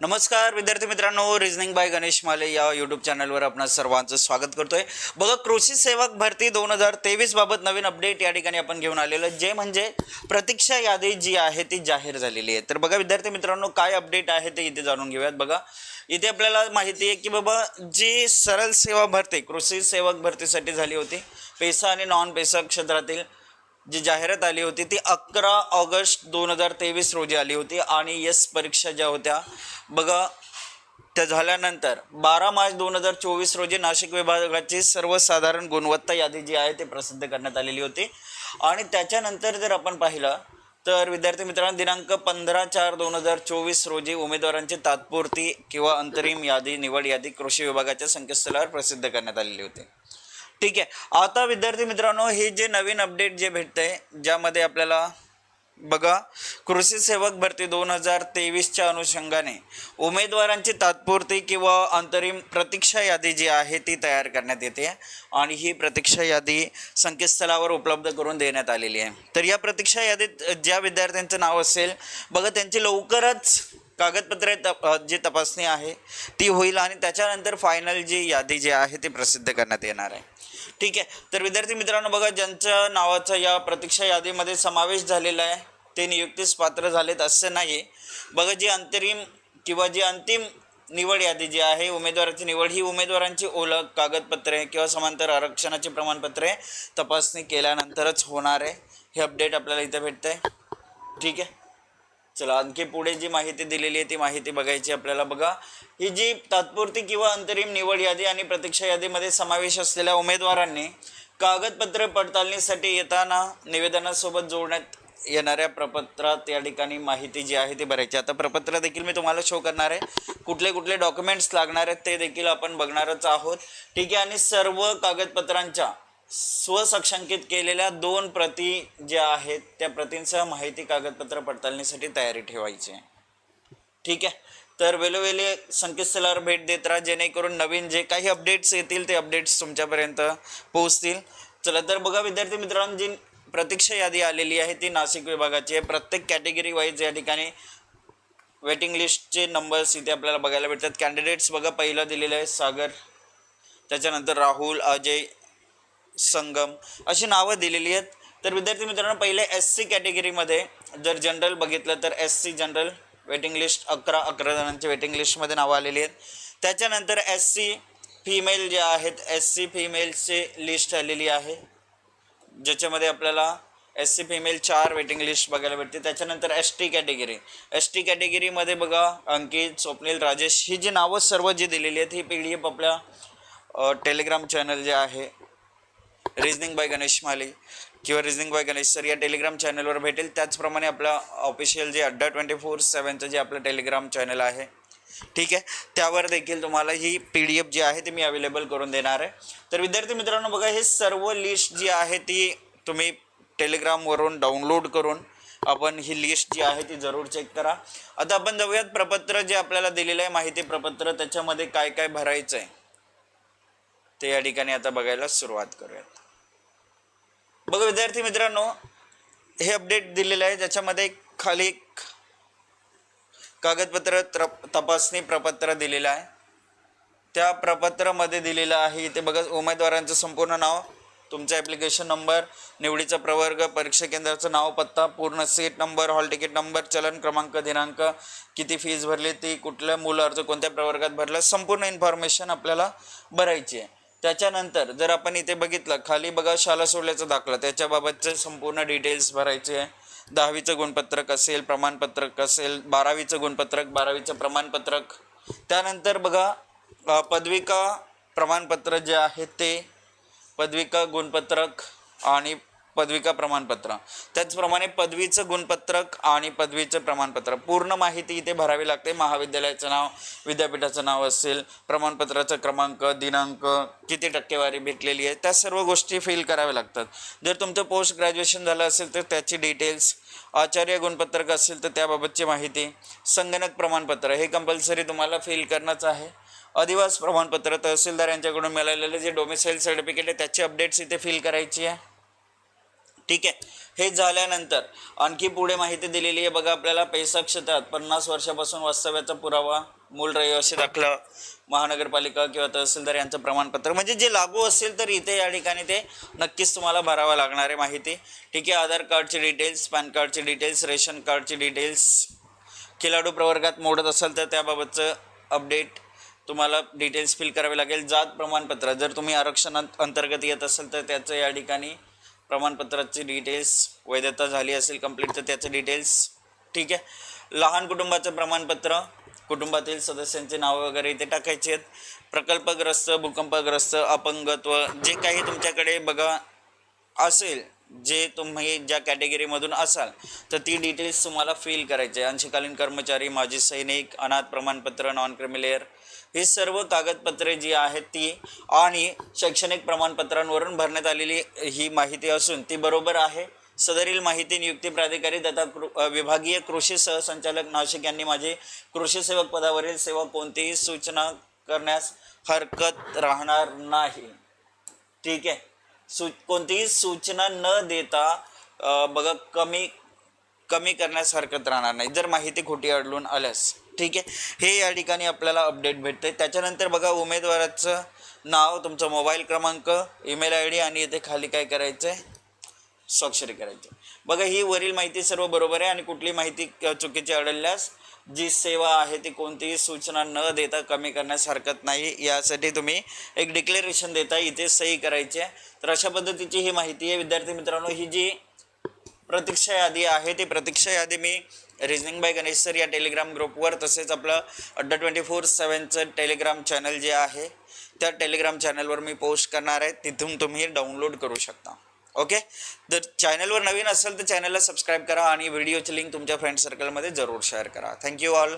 नमस्कार विद्यार्थी मित्रांनो रिझनिंग बाय गणेश माले या यूट्यूब चॅनलवर आपणा सर्वांचं स्वागत करतोय. बघा कृषी सेवक भरती दोन हजार तेवीस बाबत नवीन अपडेट या ठिकाणी आपण घेऊन आलेलो जे म्हणजे प्रतीक्षा यादी जी आहे ती जाहीर झालेली आहे. तर बघा विद्यार्थी मित्रांनो काय अपडेट आहे ते इथे जाणून घेऊयात. बघा इथे आपल्याला माहिती आहे की बाबा जी सरळ सेवा भरती कृषी सेवक भरतीसाठी झाली होती पेसा आणि नॉन पेसा क्षेत्रातील जी जाहिरात आली होती ती अकरा ऑगस्ट दोन हजार तेवीस रोजी आली होती आणि यस परीक्षा ज्या होत्या बघा त्या झाल्यानंतर बारा मार्च दोन हजार चोवीस रोजी नाशिक विभागाची सर्वसाधारण गुणवत्ता यादी जी आहे ती प्रसिद्ध करण्यात आलेली होती. आणि त्याच्यानंतर जर आपण पाहिलं तर विद्यार्थी मित्रांनो दिनांक पंधरा चार दोन हजार चोवीस रोजी उमेदवारांची तात्पुरती किंवा अंतरिम यादी निवड यादी कृषी विभागाच्या संकेतस्थळावर प्रसिद्ध करण्यात आलेली होती. ठीक आहे. आता विद्यार्थी मित्रांनो हे जे नवीन अपडेट जे भेटतंय ज्यामध्ये आपल्याला बघा कृषी सेवक भरती दोन हजार तेवीसच्या अनुषंगाने उमेदवारांची तात्पुरती किंवा अंतरिम प्रतीक्षा यादी जी आहे ती तयार करण्यात येते आणि ही प्रतीक्षा यादी संकेतस्थळावर उपलब्ध करून देण्यात आलेली आहे. तर या प्रतीक्षा यादीत ज्या विद्यार्थ्यांचं नाव असेल बघा त्यांची लवकरच कागदपत्रे तप जी तपासणी आहे ती होईल आणि त्याच्यानंतर फायनल जी यादी जी आहे ती प्रसिद्ध करण्यात येणार आहे. ठीक आहे? तर विद्यार्थी मित्रांनो बघा ज्यांच्या नावाचा या प्रतीक्षा यादीमध्ये समावेश झालेला आहे ते नियुक्तीस पात्र झालेत असं नाही बघा जी अंतरिम किंवा जी अंतिम निवड यादी जी आहे उमेदवाराची निवड ही उमेदवारांची ओळख कागदपत्रे किंवा समांतर आरक्षणाची प्रमाणपत्रे तपासणी केल्यानंतरच होणार आहे. हे अपडेट आपल्याला इथं आहे ठीक आहे? चला आणखी पुढे जी माहिती दिलेली आहे ती माहिती बघायची आपल्याला. बघा ही जी तात्पुरती किंवा अंतरिम निवड यादी आणि प्रतीक्षा यादीमध्ये समावेश असलेल्या उमेदवारांनी कागदपत्र पडताळणीसाठी येताना निवेदनासोबत जोडण्यात येणाऱ्या प्रपत्रात या ठिकाणी माहिती जी आहे ती भरायची. आता प्रपत्र देखील मी तुम्हाला शो करणार आहे. कुठले कुठले डॉक्युमेंट्स लागणार आहेत ते देखील आपण बघणारच आहोत. ठीक आहे आणि सर्व कागदपत्रांच्या स्वसक्षांकित केलेल्या दोन प्रती ज्या आहेत त्या प्रतींसह माहिती कागदपत्र पडताळणीसाठी तयारी ठेवायची ठीक आहे? तर वेळोवेळी संकेतस्थळावर भेट देत राहा जेणेकरून नवीन जे काही अपडेट्स येतील ते अपडेट्स तुमच्यापर्यंत पोहोचतील. चला तर बघा विद्यार्थी मित्रांनो जी प्रतीक्षा यादी आलेली आहे ती नाशिक विभागाची आहे. प्रत्येक कॅटेगरी वाईज या ठिकाणी वेटिंग लिस्टचे नंबर्स इथे आपल्याला बघायला भेटतात. कॅन्डिडेट्स बघा पहिलं दिलेलं आहे सागर त्याच्यानंतर राहुल अजय संगम अशी नावं दिलेली आहेत. तर विद्यार्थी मित्रांनो पहिले एस सी कॅटेगरीमध्ये जर जनरल बघितलं तर S C general waiting list अकरा अकरा जणांची वेटिंग लिस्टमध्ये नावं आलेली आहेत. त्याच्यानंतर एस सी फिमेल जे आहेत एस सी फिमेलची लिस्ट आलेली आहे. ज्याच्यामध्ये आपल्याला एस सी फिमेल चार वेटिंग लिस्ट बघायला भेटते. त्याच्यानंतर S T category S T कॅटेगरीमध्ये बघा अंकित स्वप्नील राजेश ही जी नावं सर्व जी दिलेली आहेत ही पी डी एफ आपल्या टेलिग्राम चॅनल जे आहे रिझनिंग बाय गणेश माली किंवा रिजनिंग बाय गणेश सर या टेलिग्राम चॅनलवर भेटेल. त्याचप्रमाणे आपला ऑफिशियल जे अड्डा ट्वेंटी फोर सेवनचं जे आपलं टेलिग्राम चॅनल आहे ठीक आहे? त्यावर देखील तुम्हाला ही पी डी एफ जी आहे ती मी अवेलेबल करून देणार आहे. तर विद्यार्थी मित्रांनो बघा हे सर्व लिस्ट जी आहे ती तुम्ही टेलिग्रामवरून डाउनलोड करून आपण ही लिस्ट जी आहे ती जरूर चेक करा. आता आपण जाऊयात प्रपत्र जे आपल्याला दिलेलं आहे माहिती प्रपत्र. त्याच्यामध्ये काय काय भरायचं आहे ते या ठिकाणी आता बघायला सुरुवात करूयात. बघा विद्यार्थी मित्रांनो हे अपडेट दिलेलं आहे. ज्याच्यामध्ये खाली एक कागदपत्र तपासणी प्रपत्र दिलेलं आहे. त्या प्रपत्रामध्ये दिलेलं आहे. इथे बघा उमेदवारांचं संपूर्ण नाव तुमचा ॲप्लिकेशन नंबर निवडीचा प्रवर्ग परीक्षा केंद्राचं नाव पत्ता पूर्ण seat number hall ticket number चलन क्रमांक दिनांक किती फीज भरली ती कुठल्या मूल अर्ज कोणत्या प्रवर्गात भरला संपूर्ण इन्फॉर्मेशन आपल्याला भरायची आहे. त्याच्यानंतर जर आपण इथे बघितलं खाली बघा शाळा सोडल्याचा दाखला. त्याच्याबाबतचे संपूर्ण डिटेल्स भरायचे आहे. दहावीचं गुणपत्रक असेल प्रमाणपत्रक असेल बारावीचं गुणपत्रक बारावीचं प्रमाणपत्रक. त्यानंतर बघा पदविका प्रमाणपत्र जे आहे ते पदविका गुणपत्रक आणि पदविका प्रमाणपत्र. त्याचप्रमाणे पदवीचं गुणपत्रक आणि पदवीचं प्रमाणपत्र. पूर्ण माहिती इथे भरावी लागते. महाविद्यालयाचं नाव विद्यापीठाचं नाव असेल प्रमाणपत्राचा क्रमांक दिनांक किती टक्केवारी भेटलेली आहे त्या सर्व गोष्टी फिल कराव्या लागतात. जर तुमचं पोस्ट ग्रॅज्युएशन झालं असेल तर त्याची डिटेल्स आचार्य गुणपत्रक असेल तर त्याबाबतची माहिती संगणक प्रमाणपत्र हे कंपल्सरी तुम्हाला फिल करणंच आहे. अधिवास प्रमाणपत्र तहसीलदार यांच्याकडून मिळालेले जे डोमिसाईल सर्टिफिकेट आहे त्याची अपडेट्स इथे फिल करायची आहे. ठीक आहे? हे झाल्यानंतर आणखी पुढे माहिती दिलेली आहे. बघा आपल्याला पैसा क्षेत्रात पन्नास वर्षापासून वास्तव्याचा पुरावा मूल रहिवासी दाखला महानगरपालिका किंवा तहसीलदार यांचं प्रमाणपत्र. म्हणजे जे लागू असेल तर इथे या ठिकाणी ते नक्कीच तुम्हाला भरावं लागणार आहे माहिती. ठीक आहे? आधार कार्डची डिटेल्स पॅन कार्डची डिटेल्स रेशन कार्डची डिटेल्स. खिलाडू प्रवर्गात मोडत असाल तर त्याबाबतचं अपडेट तुम्हाला डिटेल्स फिल करावे लागेल. जात प्रमाणपत्र. जर तुम्ही आरक्षणात अंतर्गत येत असाल तर त्याचं या ठिकाणी प्रमाणपत्राची डिटेल्स वैधता झाली असेल कंप्लीट तर त्याचं डिटेल्स ठीक आहे. लहान कुटुंबाचं प्रमाणपत्र कुटुंबातील सदस्यांचे नावं वगैरे इथे टाकायचे आहेत. प्रकल्पग्रस्त भूकंपग्रस्त अपंगत्व जे काही तुमच्याकडे बघा असेल जे तुम्ही ज्या कॅटेगरीमधून असाल तर ती डिटेल्स तुम्हाला फिल करायचे. आहे अंशकालीन कर्मचारी माजी सैनिक अनाथ प्रमाणपत्र नॉन क्रिमिलेअर ही सर्व कागदपत्रे जी आहेत ती आणि शैक्षणिक प्रमाणपत्रांवरून भरण्यात आलेली ही माहिती असून ती बरोबर आहे. सदरील माहिती नियुक्ती प्राधिकारी तथा कृ विभागीय कृषी सहसंचालक नाशिक यांनी माझी कृषी सेवक पदावरील सेवा कोणतीही सूचना करण्यास हरकत राहणार नाही. ठीक आहे? सू कोणतीही सूचना न देता बघा कमी कमी करण्यास हरकत राहणार नाही. जर माहिती खोटी आढळून आल्यास. ठीक आहे? हे या ठिकाणी आपल्याला अपडेट भेटते त्याच्यानंतर बघा उमेदवाराचं नाव तुमचा मोबाईल क्रमांक ईमेल आय डी आणि इथे खाली काय करायचं आहे स्वाक्षरी करायची. बघा ही वरील माहिती सर्व बरोबर आहे आणि कुठली माहिती चुकीची आढळल्यास जी सेवा आहे ती कोणतीही सूचना न देता कमी करण्यास हरकत नाही. यासाठी तुम्ही एक डिक्लेरेशन देता इथे सही करायची आहे. तर अशा पद्धतीची ही माहिती आहे. विद्यार्थी मित्रांनो ही जी प्रतीक्षा यादी आहे ती प्रतीक्षा यादी मी रिजनिंग बाय गणेश सर या टेलिग्राम ग्रुपवर तसेच आपलं अड्डा ट्वेंटी फोर सेवनचं टेलिग्राम चॅनल जे आहे त्या टेलिग्राम चॅनलवर मी पोस्ट करणार आहे. तिथून तुम्ही डाउनलोड करू शकता. ओके? जर चॅनलवर नवीन असेल तर चॅनलला सबस्क्राईब करा आणि व्हिडिओची लिंक तुमच्या फ्रेंड सर्कलमध्ये जरूर शेअर करा. Thank you all